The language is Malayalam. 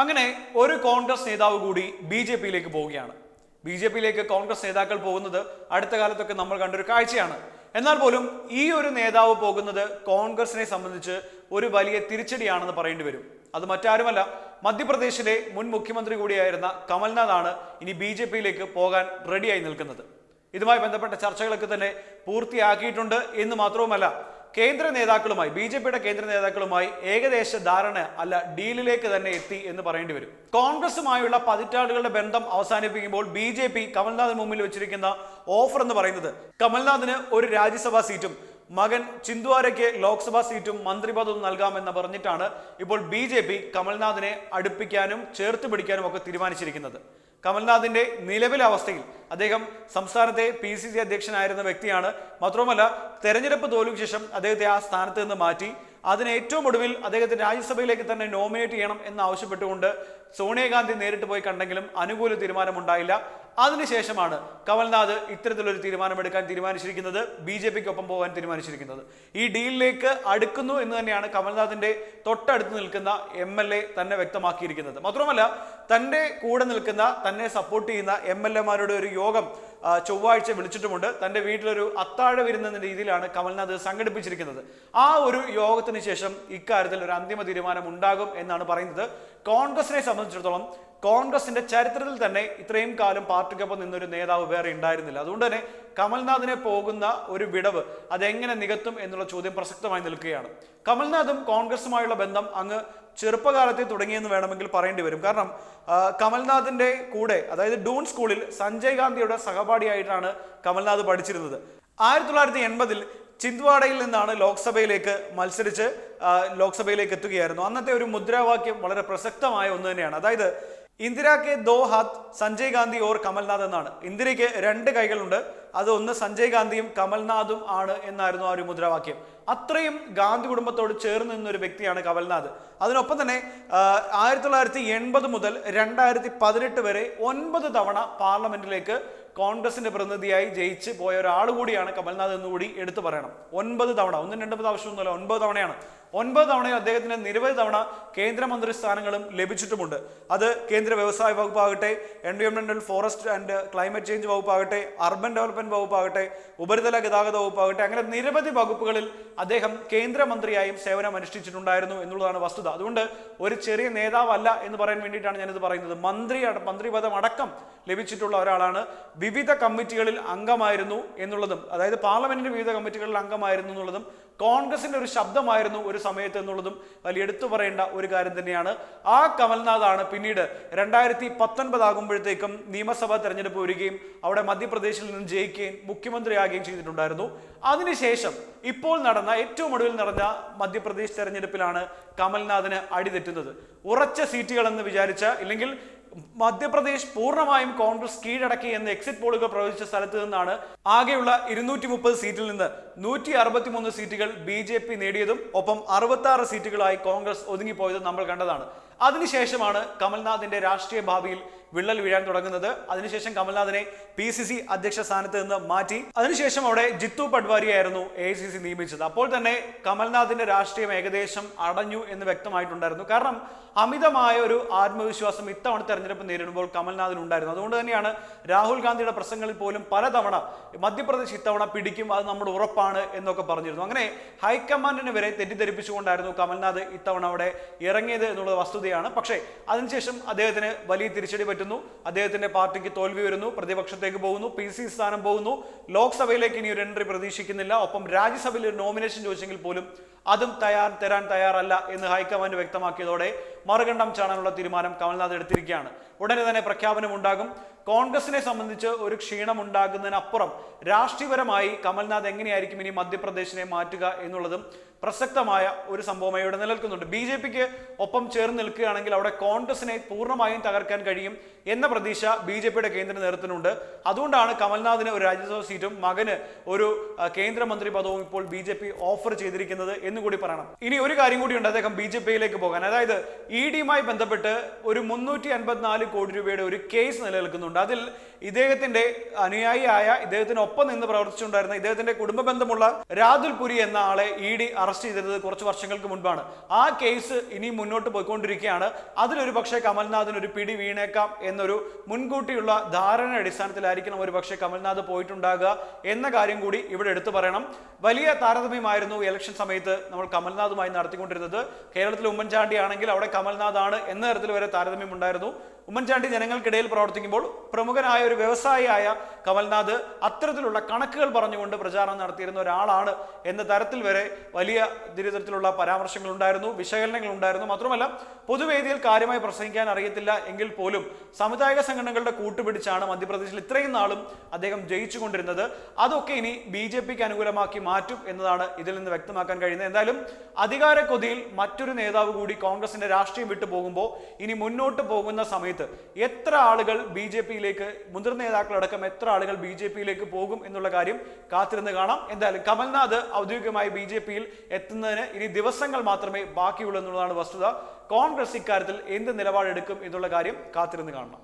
അങ്ങനെ ഒരു കോൺഗ്രസ് നേതാവ് കൂടി ബി ജെ പിയിലേക്ക് പോവുകയാണ്. ബി ജെ പിയിലേക്ക് കോൺഗ്രസ് നേതാക്കൾ പോകുന്നത് അടുത്ത കാലത്തൊക്കെ നമ്മൾ കണ്ടൊരു കാഴ്ചയാണ്. എന്നാൽ പോലും ഈ ഒരു നേതാവ് പോകുന്നത് കോൺഗ്രസിനെ സംബന്ധിച്ച് ഒരു വലിയ തിരിച്ചടിയാണെന്ന് പറയേണ്ടി വരും. അത് മറ്റാരുമല്ല മധ്യപ്രദേശിലെ മുൻ മുഖ്യമന്ത്രി കൂടിയായിരുന്ന കമൽനാഥാണ് ഇനി ബി ജെ പിയിലേക്ക് പോകാൻ റെഡിയായി നിൽക്കുന്നത്. ഇതുമായി ബന്ധപ്പെട്ട ചർച്ചകളൊക്കെ തന്നെ പൂർത്തിയാക്കിയിട്ടുണ്ട് എന്ന് മാത്രവുമല്ല കേന്ദ്ര നേതാക്കളുമായി ബി ജെ പിയുടെ കേന്ദ്ര നേതാക്കളുമായി ഏകദേശ ധാരണ അല്ല ഡീലിലേക്ക് തന്നെ എത്തി എന്ന് പറയേണ്ടി വരും. കോൺഗ്രസുമായുള്ള പതിറ്റാണ്ടുകളുടെ ബന്ധം അവസാനിപ്പിക്കുമ്പോൾ ബി ജെ പി കമൽനാഥിന് മുമ്പിൽ വെച്ചിരിക്കുന്ന ഓഫർ എന്ന് പറയുന്നത് കമൽനാഥിന് ഒരു രാജ്യസഭാ സീറ്റും മകൻ ചിന്ദ്വാരയ്ക്ക് ലോക്സഭാ സീറ്റും മന്ത്രിപദവും നൽകാമെന്ന് പറഞ്ഞിട്ടാണ് ഇപ്പോൾ ബി ജെ പി കമൽനാഥിനെ അടുപ്പിക്കാനും ചേർത്ത് പിടിക്കാനും ഒക്കെ തീരുമാനിച്ചിരിക്കുന്നത്. കമൽനാഥിന്റെ നിലവിലെ അവസ്ഥയിൽ അദ്ദേഹം സംസ്ഥാനത്തെ പി സി സി അധ്യക്ഷനായിരുന്ന വ്യക്തിയാണ്. മാത്രവുമല്ല തെരഞ്ഞെടുപ്പ് തോൽവിക്ക് ശേഷം അദ്ദേഹത്തെ ആ സ്ഥാനത്ത് നിന്ന് മാറ്റി. അതിന് ഏറ്റവും ഒടുവിൽ അദ്ദേഹത്തെ രാജ്യസഭയിലേക്ക് തന്നെ നോമിനേറ്റ് ചെയ്യണം എന്ന് ആവശ്യപ്പെട്ടുകൊണ്ട് സോണിയാഗാന്ധി നേരിട്ട് പോയി കണ്ടെങ്കിലും അനുകൂല തീരുമാനമുണ്ടായില്ല. അതിനുശേഷമാണ് കമൽനാഥ് ഇത്തരത്തിലൊരു തീരുമാനമെടുക്കാൻ തീരുമാനിച്ചിരിക്കുന്നത് ബി ജെ പിക്ക് ഒപ്പം പോകാൻ തീരുമാനിച്ചിരിക്കുന്നത്. ഈ ഡീലിലേക്ക് അടുക്കുന്നു എന്ന് തന്നെയാണ് കമൽനാഥിന്റെ തൊട്ടടുത്ത് നിൽക്കുന്ന എം എൽ എ തന്നെ വ്യക്തമാക്കിയിരിക്കുന്നത്. മാത്രമല്ല തന്റെ കൂടെ നിൽക്കുന്ന തന്നെ സപ്പോർട്ട് ചെയ്യുന്ന എം എൽ എമാരുടെ ഒരു യോഗം ചൊവ്വാഴ്ച വിളിച്ചിട്ടുമുണ്ട്. തന്റെ വീട്ടിലൊരു അത്താഴ വിരുന്നെന്ന രീതിയിലാണ് കമൽനാഥ് സംഘടിപ്പിച്ചിരിക്കുന്നത്. ആ ഒരു യോഗത്തിന് ശേഷം ഇക്കാര്യത്തിൽ ഒരു അന്തിമ തീരുമാനം ഉണ്ടാകും എന്നാണ് പറയുന്നത്. കോൺഗ്രസിനെ സംബന്ധിച്ചിടത്തോളം കോൺഗ്രസിന്റെ ചരിത്രത്തിൽ തന്നെ ഇത്രയും കാലം പാർട്ടിക്കൊപ്പം നിന്നൊരു നേതാവ് വേറെ ഉണ്ടായിരുന്നില്ല. അതുകൊണ്ട് തന്നെ കമൽനാഥിനെ പോകുന്ന ഒരു വിടവ് അതെങ്ങനെ നികത്തും എന്നുള്ള ചോദ്യം പ്രസക്തമായി നിൽക്കുകയാണ്. കമൽനാഥും കോൺഗ്രസുമായുള്ള ബന്ധം അങ്ങ് ചെറുപ്പകാലത്തെ തുടങ്ങിയെന്ന് വേണമെങ്കിൽ പറയേണ്ടി വരും. കാരണം കമൽനാഥിന്റെ കൂടെ അതായത് ഡൂൺ സ്കൂളിൽ സഞ്ജയ് ഗാന്ധിയുടെ സഹപാഠിയായിട്ടാണ് കമൽനാഥ് പഠിച്ചിരുന്നത്. ആയിരത്തി തൊള്ളായിരത്തി എൺപതിൽ ചിന്ദ്വാഡയിൽ നിന്നാണ് ലോക്സഭയിലേക്ക് മത്സരിച്ച് ലോക്സഭയിലേക്ക് എത്തുകയായിരുന്നു. അന്നത്തെ ഒരു മുദ്രാവാക്യം വളരെ പ്രസക്തമായ ഒന്ന് തന്നെയാണ്. അതായത് ഇന്ദിര ദോ ഹാത്ത് സഞ്ജയ് ഗാന്ധി ഓർ കമൽനാഥ് എന്നാണ്. ഇന്ദിരയ്ക്ക് രണ്ട് കൈകളുണ്ട്. അത് ഒന്ന് സഞ്ജയ് ഗാന്ധിയും കമൽനാഥും ആണ് എന്നായിരുന്നു ആ ഒരു മുദ്രാവാക്യം. അത്രയും ഗാന്ധി കുടുംബത്തോട് ചേർന്ന് നിന്ന ഒരു വ്യക്തിയാണ് കമൽനാഥ്. അതിനൊപ്പം തന്നെ ആയിരത്തി തൊള്ളായിരത്തി എൺപത് മുതൽ രണ്ടായിരത്തി പതിനെട്ട് വരെ ഒൻപത് തവണ പാർലമെന്റിലേക്ക് കോൺഗ്രസിന്റെ പ്രതിനിധിയായി ജയിച്ച് പോയ ഒരാൾ കൂടിയാണ് കമൽനാഥ് എന്നുകൂടി എടുത്തു പറയണം. ഒൻപത് തവണ ഒന്നും രണ്ടും ആവശ്യമൊന്നുമല്ല ഒൻപത് തവണയാണ്. ഒൻപത് തവണയും അദ്ദേഹത്തിന് നിരവധി തവണ കേന്ദ്രമന്ത്രി സ്ഥാനങ്ങളും ലഭിച്ചിട്ടുമുണ്ട്. അത് കേന്ദ്ര വ്യവസായ വകുപ്പാകട്ടെ എൻവയോൺമെന്റൽ ഫോറസ്റ്റ് ആൻഡ് ക്ലൈമറ്റ് ചേഞ്ച് വകുപ്പാകട്ടെ അർബൻ ഡെവലപ്മെന്റ് വകുപ്പാകട്ടെ ഉപരിതല ഗതാഗത വകുപ്പാകട്ടെ അങ്ങനെ നിരവധി വകുപ്പുകളിൽ അദ്ദേഹം കേന്ദ്രമന്ത്രിയായും സേവനം അനുഷ്ഠിച്ചിട്ടുണ്ടായിരുന്നു എന്നുള്ളതാണ് വസ്തുത. അതുകൊണ്ട് ഒരു ചെറിയ നേതാവല്ല എന്ന് പറയാൻ വേണ്ടിയിട്ടാണ് ഞാനിത് പറയുന്നത്. മന്ത്രി മന്ത്രിപദം അടക്കം ലഭിച്ചിട്ടുള്ള ഒരാളാണ്. വിവിധ കമ്മിറ്റികളിൽ അംഗമായിരുന്നു എന്നുള്ളതും അതായത് പാർലമെന്റിന്റെ വിവിധ കമ്മിറ്റികളിൽ അംഗമായിരുന്നു എന്നുള്ളതും കോൺഗ്രസിന്റെ ഒരു ശബ്ദമായിരുന്നു ഒരു സമയത്ത് എന്നുള്ളതും വലിയ എടുത്തു പറയേണ്ട ഒരു കാര്യം തന്നെയാണ്. ആ കമൽനാഥാണ് പിന്നീട് രണ്ടായിരത്തി പത്തൊൻപത് ആകുമ്പോഴത്തേക്കും നിയമസഭാ തെരഞ്ഞെടുപ്പ് വരികയും അവിടെ മധ്യപ്രദേശിൽ നിന്ന് ജയിക്കുകയും മുഖ്യമന്ത്രിയാകുകയും ചെയ്തിട്ടുണ്ടായിരുന്നു. അതിനുശേഷം ഇപ്പോൾ നടന്ന ഏറ്റവും ഒടുവിൽ നടന്ന മധ്യപ്രദേശ് തെരഞ്ഞെടുപ്പിലാണ് കമൽനാഥിന് അടിതെറ്റുന്നത് ഉറച്ച സീറ്റുകൾ എന്ന് വിചാരിച്ച ഇല്ലെങ്കിൽ മധ്യപ്രദേശ് പൂർണമായും കോൺഗ്രസ് കീഴടക്കി എന്ന് എക്സിറ്റ് പോളുകൾ പ്രവചിച്ച സ്ഥലത്ത് നിന്നാണ് ആകെയുള്ള ഇരുന്നൂറ്റി മുപ്പത് സീറ്റിൽ നിന്ന് നൂറ്റി അറുപത്തിമൂന്ന് സീറ്റുകൾ ബി ജെ പി നേടിയതും ഒപ്പം അറുപത്തി ആറ് സീറ്റുകളായി കോൺഗ്രസ് ഒതുങ്ങിപ്പോയതും നമ്മൾ കണ്ടതാണ്. അതിനുശേഷമാണ് കമൽനാഥിന്റെ രാഷ്ട്രീയ ഭാവിയിൽ വിള്ളൽ വീഴാൻ തുടങ്ങുന്നത്. അതിനുശേഷം കമൽനാഥിനെ പി സി സി അധ്യക്ഷ സ്ഥാനത്ത് നിന്ന് മാറ്റി. അതിനുശേഷം അവിടെ ജിത്തു പട്വാരിയായിരുന്നു എ സി സി നിയമിച്ചത്. അപ്പോൾ തന്നെ കമൽനാഥിന്റെ രാഷ്ട്രീയം ഏകദേശം അടഞ്ഞു എന്ന് വ്യക്തമായിട്ടുണ്ടായിരുന്നു. കാരണം അമിതമായ ഒരു ആത്മവിശ്വാസം ഇത്തവണ നേരിടുമ്പോൾ കമൽനാഥിന് ഉണ്ടായിരുന്നു. അതുകൊണ്ട് തന്നെയാണ് രാഹുൽ ഗാന്ധിയുടെ പ്രസംഗങ്ങളിൽ പോലും പലതവണ മധ്യപ്രദേശ് ഇത്തവണ പിടിക്കും അത് നമ്മുടെ ഉറപ്പാണ് എന്നൊക്കെ പറഞ്ഞിരുന്നു. അങ്ങനെ ഹൈക്കമാൻഡിനെ വരെ തെറ്റിദ്ധരിപ്പിച്ചുകൊണ്ടായിരുന്നു കമൽനാഥ് ഇത്തവണ അവിടെ ഇറങ്ങിയത് എന്നുള്ളത് വസ്തുതയാണ്. പക്ഷേ അതിനുശേഷം അദ്ദേഹത്തിന് വലിയ തിരിച്ചടി പറ്റുന്നു. അദ്ദേഹത്തിന്റെ പാർട്ടിക്ക് തോൽവി വരുന്നു പ്രതിപക്ഷത്തേക്ക് പോകുന്നു പി സി സ്ഥാനം പോകുന്നു. ലോക്സഭയിലേക്ക് ഇനി ഒരു എൻട്രി പ്രതീക്ഷിക്കുന്നില്ല. ഒപ്പം രാജ്യസഭയിൽ ഒരു നോമിനേഷൻ ചോദിച്ചെങ്കിൽ പോലും അതും തയ്യാർ തരാൻ തയ്യാറല്ല എന്ന് ഹൈക്കമാൻഡ് വ്യക്തമാക്കിയതോടെ മറുകണ്ഠം ചാടാനുള്ള തീരുമാനം കമൽനാഥ് എടുത്തിരിക്കുകയാണ്. ഉടനെ തന്നെ പ്രഖ്യാപനം ഉണ്ടാകും കോൺഗ്രസിനെ സംബന്ധിച്ച് ഒരു ക്ഷീണം ഉണ്ടാകുന്നതിനപ്പുറം രാഷ്ട്രീയപരമായി കമൽനാഥ് എങ്ങനെയായിരിക്കും ഇനി മധ്യപ്രദേശിനെ മാറ്റുക എന്നുള്ളതും പ്രസക്തമായ ഒരു സംഭവമായി ഇവിടെ നിലനിൽക്കുന്നുണ്ട്. ബി ജെ പിക്ക് ഒപ്പം ചേർന്ന് നിൽക്കുകയാണെങ്കിൽ അവിടെ കോൺഗ്രസിനെ പൂർണമായും തകർക്കാൻ കഴിയും എന്ന പ്രതീക്ഷ ബി ജെ പിയുടെ കേന്ദ്ര നേതൃത്വത്തിനുണ്ട്. അതുകൊണ്ടാണ് കമൽനാഥിന് ഒരു രാജ്യസഭാ സീറ്റും മകന് ഒരു കേന്ദ്രമന്ത്രി പദവും ഇപ്പോൾ ബി ജെ പി ഓഫർ ചെയ്തിരിക്കുന്നത് എന്ന് കൂടി പറയണം. ഇനി ഒരു കാര്യം കൂടിയുണ്ട് അദ്ദേഹം ബി ജെ പിയിലേക്ക് പോകാൻ. അതായത് ഇ ഡിയുമായി ബന്ധപ്പെട്ട് ഒരു മുന്നൂറ്റി അൻപത്തിനാല് കോടി രൂപയുടെ ഒരു കേസ് നിലനിൽക്കുന്നുണ്ട്. അതിൽ ഇദ്ദേഹത്തിന്റെ അനുയായിയായ ഇദ്ദേഹത്തിനൊപ്പം നിന്ന് പ്രവർത്തിച്ചുകൊണ്ടായിരുന്ന ഇദ്ദേഹത്തിന്റെ കുടുംബ ബന്ധമുള്ള രാതുൽ പുരി എന്ന ആളെ ഇ ഡി അറസ്റ്റ് ചെയ്തിരുന്നത് കുറച്ച് വർഷങ്ങൾക്ക് മുൻപാണ്. ആ കേസ് ഇനി മുന്നോട്ട് പോയിക്കൊണ്ടിരിക്കുകയാണ്. അതിലൊരു പക്ഷേ കമൽനാഥിന് ഒരു പിടി വീണേക്കാം എന്നൊരു മുൻകൂട്ടിയുള്ള ധാരണ അടിസ്ഥാനത്തിലായിരിക്കണം ഒരു പക്ഷേ കമൽനാഥ് പോയിട്ടുണ്ടാകുക എന്ന കാര്യം കൂടി ഇവിടെ എടുത്തു പറയണം. വലിയ താരതമ്യമായിരുന്നു ഇലക്ഷൻ സമയത്ത് നമ്മൾ കമൽനാഥുമായി നടത്തിക്കൊണ്ടിരുന്നത്. കേരളത്തിൽ ഉമ്മൻചാണ്ടി ആണെങ്കിൽ അവിടെ കമൽനാഥ് ആണ് എന്ന തരത്തിൽ വരെ താരതമ്യം ഉണ്ടായിരുന്നു ഉമ്മൻചാണ്ടി ജനങ്ങൾക്കിടയിൽ പ്രവർത്തിക്കുമ്പോൾ പ്രമുഖനായ ഒരു വ്യവസായിയായ കമൽനാഥ് അത്തരത്തിലുള്ള കണക്കുകൾ പറഞ്ഞുകൊണ്ട് പ്രചാരണം നടത്തിയിരുന്ന ഒരാളാണ് എന്ന തരത്തിൽ വരെ വലിയ ദുരിതത്തിലുള്ള പരാമർശങ്ങൾ ഉണ്ടായിരുന്നു വിശകലനങ്ങൾ ഉണ്ടായിരുന്നു മാത്രമല്ല പൊതുവേദിയിൽ കാര്യമായി പ്രസംഗിക്കാൻ അറിയത്തില്ല എങ്കിൽ പോലും സമുദായിക സംഘടനകളുടെ കൂട്ടുപിടിച്ചാണ് മധ്യപ്രദേശിൽ ഇത്രയും നാളും അദ്ദേഹം ജയിച്ചുകൊണ്ടിരുന്നത്. അതൊക്കെ ഇനി ബി ജെ പിക്ക് അനുകൂലമാക്കി മാറ്റും എന്നതാണ് ഇതിൽ നിന്ന് വ്യക്തമാക്കാൻ കഴിയുന്നത്. എന്തായാലും അധികാര കൊതിയിൽ മറ്റൊരു നേതാവ് കൂടി കോൺഗ്രസിന്റെ രാഷ്ട്രീയം വിട്ടു പോകുമ്പോൾ ഇനി മുന്നോട്ട് പോകുന്ന സമയത്ത് എത്ര ആളുകൾ ബി ജെ പിയിലേക്ക് മുതിർന്ന നേതാക്കളടക്കം എത്ര ആളുകൾ ബി ജെ പിയിലേക്ക് പോകും എന്നുള്ള കാര്യം കാത്തിരുന്ന് കാണാം. എന്തായാലും കമൽനാഥ് ഔദ്യോഗികമായി ബി ജെ പിയിൽ എത്തുന്നതിന് ഇനി ദിവസങ്ങൾ മാത്രമേ ബാക്കിയുള്ളൂ എന്നുള്ളതാണ് വസ്തുത. കോൺഗ്രസ് ഇക്കാര്യത്തിൽ എന്ത് നിലപാടെടുക്കും എന്നുള്ള കാര്യം കാത്തിരുന്ന് കാണണം.